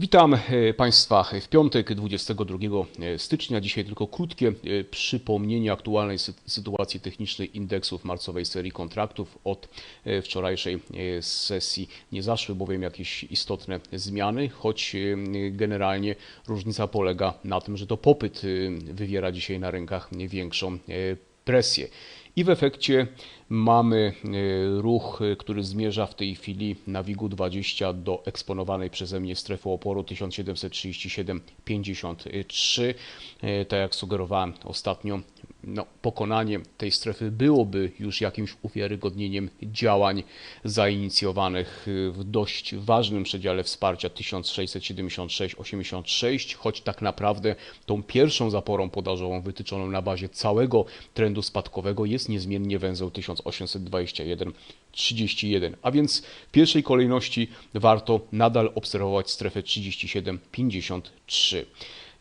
Witam e, Państwa w piątek 22 stycznia. Dzisiaj tylko krótkie e, przypomnienie aktualnej sy- sytuacji technicznej indeksów marcowej serii kontraktów. Od e, wczorajszej e, sesji nie zaszły bowiem jakieś istotne zmiany, choć e, generalnie różnica polega na tym, że to popyt e, wywiera dzisiaj na rynkach większą e, presję. I w efekcie mamy e, ruch, e, który zmierza w tej chwili na WIG-20 do eksponowanej przeze mnie strefy oporu 1737,53. E, Tak jak sugerowałem ostatnio, no, pokonanie tej strefy byłoby już jakimś uwiarygodnieniem działań zainicjowanych w dość ważnym przedziale wsparcia 1676,86, choć tak naprawdę tą pierwszą zaporą podażową wytyczoną na bazie całego trendu spadkowego jest niezmiennie węzeł 1821,31, a więc w pierwszej kolejności warto nadal obserwować strefę 37,53.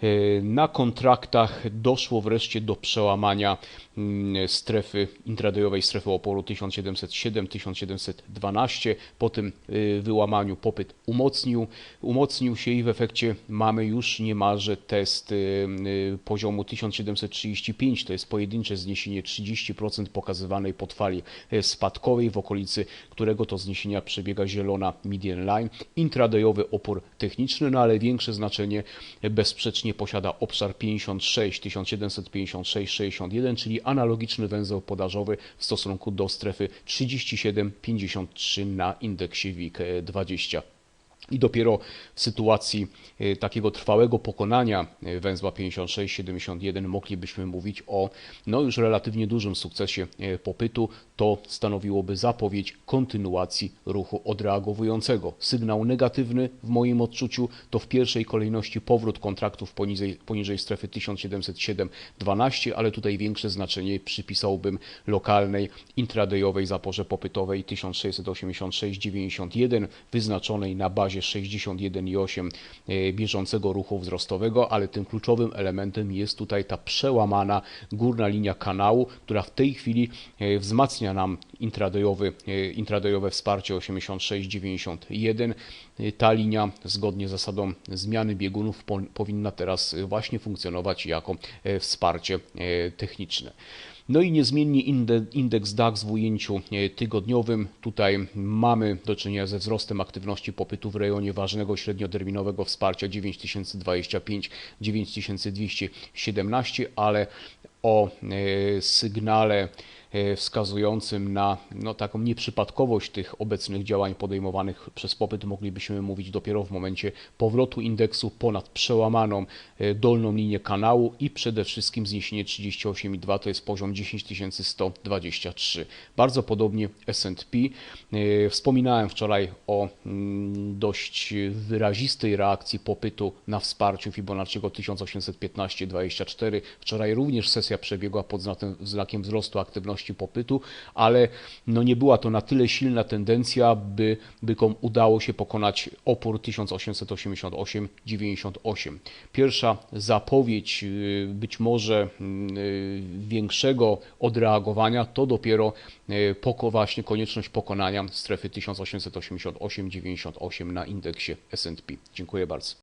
E, Na kontraktach doszło wreszcie do przełamania mm, strefy intradayowej, strefy oporu 1707-1712. Po tym y, wyłamaniu popyt umocnił, umocnił się i w efekcie mamy już niemalże test y, poziomu 1735. To jest pojedyncze zniesienie 30% pokazywanej po fali spadkowej, w okolicy którego to zniesienia przebiega zielona median line. Intradayowy opór techniczny, no ale większe znaczenie bezsprzecznie posiada obszar 56, 1756-61, czyli analogiczny węzeł podażowy w stosunku do strefy 37,53 na indeksie WIG20. I dopiero w sytuacji e, takiego trwałego pokonania e, węzła 56-71 moglibyśmy mówić o no już relatywnie dużym sukcesie e, popytu. To stanowiłoby zapowiedź kontynuacji ruchu odreagowującego. Sygnał negatywny w moim odczuciu to w pierwszej kolejności powrót kontraktów poniżej, poniżej strefy 1707-12, ale tutaj większe znaczenie przypisałbym lokalnej intradayowej zaporze popytowej 1686,91 wyznaczonej na bazie 61,8 e, bieżącego ruchu wzrostowego, ale tym kluczowym elementem jest tutaj ta przełamana górna linia kanału, która w tej chwili e, wzmacnia nam intradayowy, e, intradayowe wsparcie 86,91. E, Ta linia zgodnie z zasadą zmiany biegunów po, powinna teraz właśnie funkcjonować jako wsparcie techniczne. No i niezmiennie inde- indeks DAX w ujęciu e, tygodniowym. Tutaj mamy do czynienia ze wzrostem aktywności popytu w rejonie ważnego średnioterminowego wsparcia 9025-9217, ale o e, sygnale wskazującym na no, taką nieprzypadkowość tych obecnych działań podejmowanych przez popyt moglibyśmy mówić dopiero w momencie powrotu indeksu ponad przełamaną e, dolną linię kanału i przede wszystkim zniesienie 38,2 to jest poziom 10123. Bardzo podobnie S&P. E, Wspominałem wczoraj o mm, dość wyrazistej reakcji popytu na wsparciu Fibonacciego 1815-24. Wczoraj również sesja przebiegła pod znakiem wzrostu aktywności popytu, ale no nie była to na tyle silna tendencja, by bykom udało się pokonać opór 1888-98. Pierwsza zapowiedź y, być może y, większego odreagowania to dopiero y, poko, właśnie konieczność pokonania strefy 1888-98 na indeksie S&P. Dziękuję bardzo.